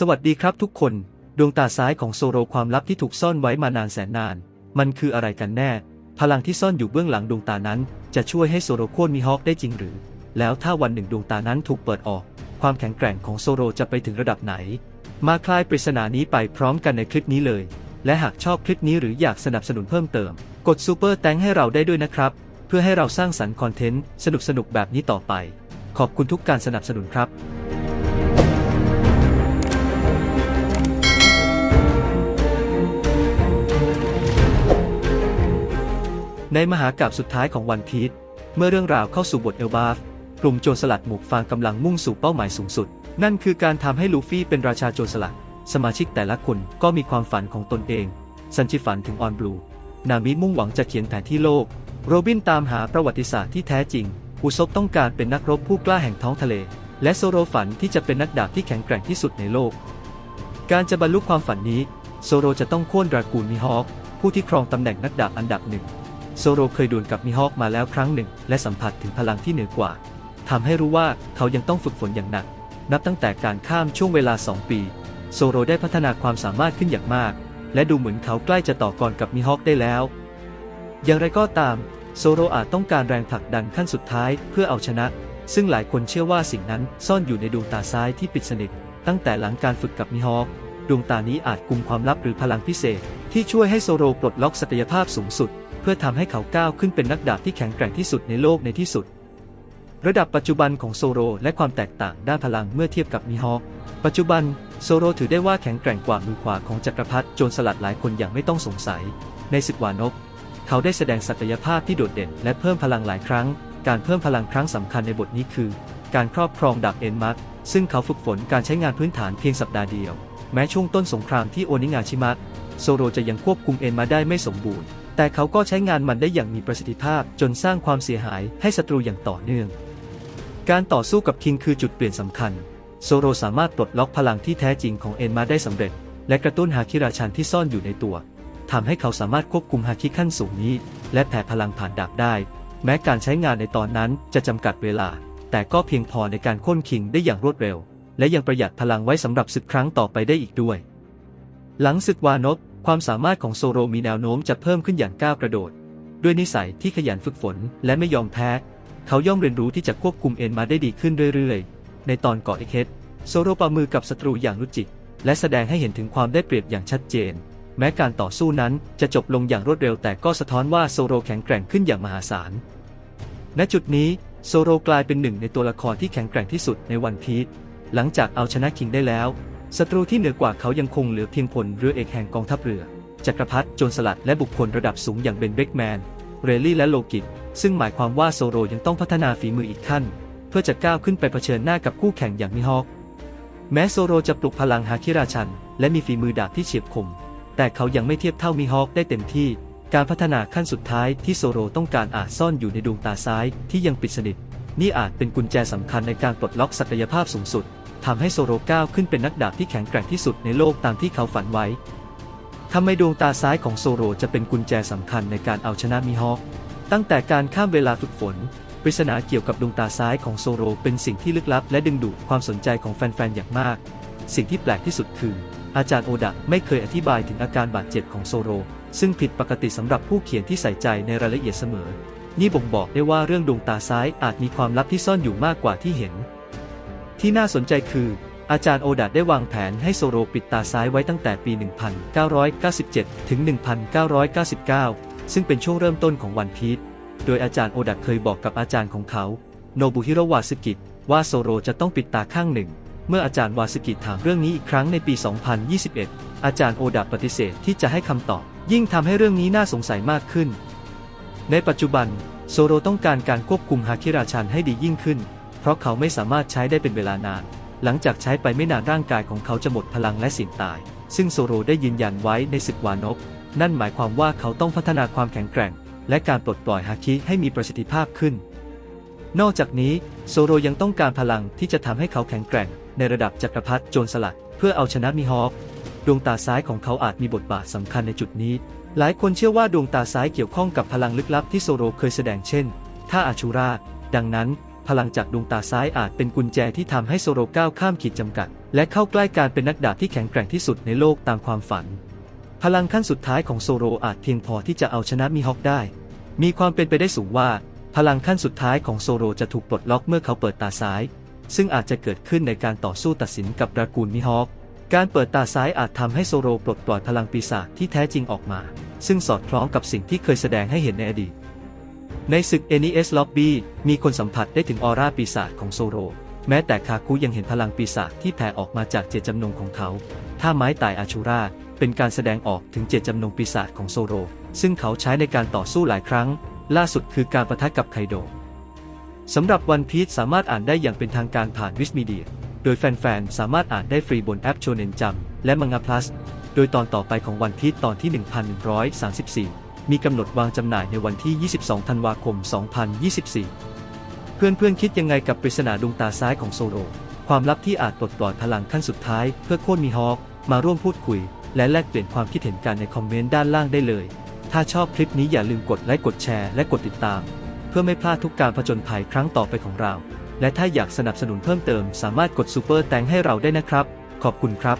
สวัสดีครับทุกคน ดวงตาซ้ายของโซโรความลับที่ถูกซ่อนไว้มานานแสนนาน มันคืออะไรกันแน่ พลังที่ซ่อนอยู่เบื้องหลังดวงตานั้น จะช่วยให้โซโรโค่นมีฮอคได้จริงหรือ แล้วถ้าวันหนึ่งดวงตานั้นถูกเปิดออก ความแข็งแกร่งของโซโรจะไปถึงระดับไหน มาคลายปริศนานี้ไปพร้อมกันในคลิปนี้เลย และหากชอบคลิปนี้หรืออยากสนับสนุนเพิ่มเติม กดซูเปอร์แตงให้เราได้ด้วยนะครับ เพื่อให้เราสร้างสรรค์คอนเทนต์สนุกๆแบบนี้ต่อไป ขอบคุณทุกการสนับสนุนครับ ในมหากาบสุดท้ายของวันพีชเมื่อเรื่องราวเข้าสู่บทเอลบาฟกลุ่มโจรสลัดหมวกฟางกำลังมุ่งสู่เป้าหมายสูงสุด นั่นคือการทำให้ลูฟี่เป็นราชาโจรสลัด สมาชิกแต่ละคนก็มีความฝันของตนเองซันจิฝันถึงออนบลู นามิมุ่งหวังจะเขียนแผนที่โลก โรบินตามหาประวัติศาสตร์ที่แท้จริง อุซบต้องการเป็นนักรบผู้กล้าแห่งท้องทะเล และโซโรฝันที่จะเป็นนักดาบที่แข็งแกร่งที่สุดในโลก การจะบรรลุความฝันนี้ โซโรจะต้องโค่นดรากูลมิฮอคผู้ที่ครองตำแหน่งนักดาบอันดับหนึ่ง โซโรเคยดวลกับมิฮอคมาแล้วครั้งหนึ่ง และสัมผัสถึงพลังที่เหนือกว่าทำให้รู้ว่าเขายังต้องฝึกฝนอย่างหนัก นับตั้งแต่การข้ามช่วงเวลา 2 ปี โซโรได้พัฒนาความสามารถขึ้นอย่างมาก และดูเหมือนเขาใกล้จะต่อกรกับมิฮอคได้แล้ว อย่างไรก็ตาม โซโรอาจต้องการแรงผลักดันขั้นสุดท้ายเพื่อเอาชนะ ซึ่งหลายคนเชื่อว่าสิ่งนั้นซ่อนอยู่ในดวงตาซ้ายที่ปิดสนิท ตั้งแต่หลังการฝึกกับมิฮอคดวงตานี้อาจกุมความลับหรือพลังพิเศษ ที่ช่วยให้โซโรปลดล็อกศักยภาพสูงสุด พื่อทำให้เขาก้าวขึ้นเป็นนักดาบที่แข็งแกร่งที่สุดในโลกในที่สุด ระดับปัจจุบันของโซโรและความแตกต่างด้านพลังเมื่อเทียบกับมิฮอคปัจจุบันโซโรถือได้ว่าแข็งแกร่งกว่ามือขวาของจักรพรรดิโจรสลัดหลายคนอย่างไม่ต้องสงสัย ในศึกวานก เขาได้แสดงศักยภาพที่โดดเด่นและเพิ่มพลังหลายครั้ง การเพิ่มพลังครั้งสำคัญในบทนี้คือ การครอบครองดาบเอ็นมัตซึ่งเขาฝึกฝนการใช้งานพื้นฐานเพียงสัปดาห์เดียว แม้ช่วงต้นสงครามที่โอนิงาชิมัตโซโรจะยังควบคุมเอ็นมาได้ไม่สมบูรณ์ แต่เขาก็ใช้งานมันได้อย่างมีประสิทธิภาพจนสร้างความเสียหายให้ศัตรูอย่างต่อเนื่อง การต่อสู้กับคิงคือจุดเปลี่ยนสำคัญ โซโรสามารถปลดล็อกพลังที่แท้จริงของเอ็นมาได้สำเร็จ และกระตุ้นฮาคิราชันที่ซ่อนอยู่ในตัวทำให้เขาสามารถควบคุมฮาคิขั้นสูงนี้ และแผ่พลังผ่านดาบได้ แม้การใช้งานในตอนนั้นจะจำกัดเวลา แต่ก็เพียงพอในการค่นคิงได้อย่างรวดเร็ว และยังประหยัดพลังไว้สำหรับศึกครั้งต่อไปได้อีกด้วย หลังศึกวานพ ความสามารถของโซโรมีแนวโน้มจะเพิ่มขึ้นอย่างก้าวกระโดด ด้วยนิสัยที่ขยันฝึกฝนและไม่ยอมแพ้ เขาย่อมเรียนรู้ที่จะควบคุมเอ็นมาได้ดีขึ้นเรื่อยๆ ในตอนเกาะเอเคสโซโรประมือกับศัตรูอย่างรุจิตและแสดงให้เห็นถึงความได้เปรียบอย่างชัดเจน แม้การต่อสู้นั้นจะจบลงอย่างรวดเร็ว แต่ก็สะท้อนว่าโซโรแข็งแกร่งขึ้นอย่างมหาศาล ณจุดนี้โซโรกลายเป็นหนึ่งในตัวละครที่แข็งแกร่งที่สุดในวันพีชหลังจากเอาชนะคิงได้แล้ว ศัตรูที่เหนือกว่าเขายังคงเหลือเพียงพลเรือเอกแห่งกองทัพเรือ จักรพรรดิโจรสลัดและบุคคลระดับสูงอย่างเบนเบกแมน เรลลี่และโลกิตซึ่งหมายความว่าโซโรยังต้องพัฒนาฝีมืออีกขั้น เพื่อจะก้าวขึ้นไปเผชิญหน้ากับคู่แข่งอย่างมิฮอคแม้โซโรจะปลุกพลังฮาคิราชัน และมีฝีมือดาบที่เฉียบคม แต่เขายังไม่เทียบเท่ามิฮอคได้เต็มที่ การพัฒนาขั้นสุดท้ายที่โซโรต้องการอาจซ่อนอยู่ในดวงตาซ้ายที่ยังปิดสนิท นี่อาจเป็นกุญแจสำคัญในการปลดล็อกศักยภาพสูงสุด ทำให้โซโรก้าวขึ้นเป็นนักดาบที่แข็งแกร่งที่สุดในโลกตามที่เขาฝันไว้ทำไมดวงตาซ้ายของโซโรจะเป็นกุญแจสำคัญในการเอาชนะมิฮอคตั้งแต่การข้ามเวลาฝึกฝน ปริศนาเกี่ยวกับดวงตาซ้ายของโซโรเป็นสิ่งที่ลึกลับ และดึงดูดความสนใจของแฟนๆอย่างมาก สิ่งที่แปลกที่สุดคือ อาจารย์โอดะไม่เคยอธิบายถึงอาการบาดเจ็บของโซโร ซึ่งผิดปกติสำหรับผู้เขียนที่ใส่ใจในรายละเอียดเสมอ นี่บ่งบอกได้ว่าเรื่องดวงตาซ้ายอาจมีความลับที่ซ่อนอยู่มากกว่าที่เห็น ที่น่าสนใจคือ อาจารย์โอดะได้วางแผนให้โซโรปิดตาซ้ายไว้ตั้งแต่ปี 1997 ถึง 1999 ซึ่งเป็นช่วงเริ่มต้นของวันพีชโดยอาจารย์โอดะเคยบอกกับอาจารย์ของเขา โนบุฮิโรวาสกิว่าโซโรจะต้องปิดตาข้างหนึ่ง เมื่ออาจารย์วาสกิถามเรื่องนี้อีกครั้งในปี 2021 อาจารย์โอดะปฏิเสธที่จะให้คำตอบ ยิ่งทำให้เรื่องนี้น่าสงสัยมากขึ้น ในปัจจุบัน โซโรต้องการการควบคุมฮาคิราชันให้ดียิ่งขึ้น ราะเขาไม่สามารถใช้ได้เป็นเวลานาน หลังจากใช้ไปไม่นานร่างกายของเขาจะหมดพลังและเสี่ยตาย ซึ่งโซโรได้ยืนยันไว้ในศึกวานพนั่นหมายความว่าเขาต้องพัฒนาความแข็งแกร่ง และการปลดปล่อยฮาคิให้มีประสิทธิภาพขึ้น นอกจากนี้โซโรยังต้องการพลังที่จะทำให้เขาแข็งแกร่ง ในระดับจักรพรรดิโจรสลัด เพื่อเอาชนะมิฮอคดวงตาซ้ายของเขาอาจมีบทบาทสำคัญในจุดนี้ หลายคนเชื่อว่าดวงตาซ้ายเกี่ยวข้องกับพลังลึกลับที่โซโรเคยแสดงเช่นท่าอาชูราดังนั้น พลังจากดวงตาซ้ายอาจเป็นกุญแจที่ทำให้โซโรก้าวข้ามขีดจำกัด และเข้าใกล้การเป็นนักดาบที่แข็งแกร่งที่สุดในโลกตามความฝัน พลังขั้นสุดท้ายของโซโรอาจเพียงพอที่จะเอาชนะมีฮอกได้ มีความเป็นไปได้สูงว่า พลังขั้นสุดท้ายของโซโรจะถูกปลดล็อกเมื่อเขาเปิดตาซ้าย ซึ่งอาจจะเกิดขึ้นในการต่อสู้ตัดสินกับตระกูลมิฮอกการเปิดตาซ้ายอาจทำให้โซโรปลดปล่อยพลังปีศาจที่แท้จริงออกมา ซึ่งสอดคล้องกับสิ่งที่เคยแสดงให้เห็นในอดีต ในศึก NES Lobby มีคนสัมผัสได้ถึงออร่าปีศาจของโซโร แม้แต่คาคุยังเห็นพลังปีศาจที่แผ่ออกมาจากเจตจำนงของเขา ถ้าไม้ตายอาชูราเป็นการแสดงออกถึงเจตจำนงปีศาจของโซโร ซึ่งเขาใช้ในการต่อสู้หลายครั้ง ล่าสุดคือการประทะกับไคโดสำหรับวันพีชสามารถอ่านได้อย่างเป็นทางการผ่านวิสมีเดีย โดยแฟนๆ สามารถอ่านได้ฟรีบนแอปโชเนนจัมและมังงะพลัส โดยตอนต่อไปของวันพีชตอนที่ 1134 มีกำหนดวางจำหน่ายในวันที่ 22 ธันวาคม 2024 เพื่อนๆคิดยังไงกับปริศนาดวงตาซ้ายของโซโรความลับที่อาจปลดปล่อยพลังขั้นสุดท้าย เพื่อโค่นมีฮอคมาร่วมพูดคุย และแลกเปลี่ยนความคิดเห็นกันในคอมเมนต์ด้านล่างได้เลย ถ้าชอบคลิปนี้อย่าลืมกดไลค์กดแชร์และกดติดตาม เพื่อไม่พลาดทุกการผจญภัยครั้งต่อไปของเรา และถ้าอยากสนับสนุนเพิ่มเติม สามารถกดซูเปอร์แตงให้เราได้นะครับ ขอบคุณครับ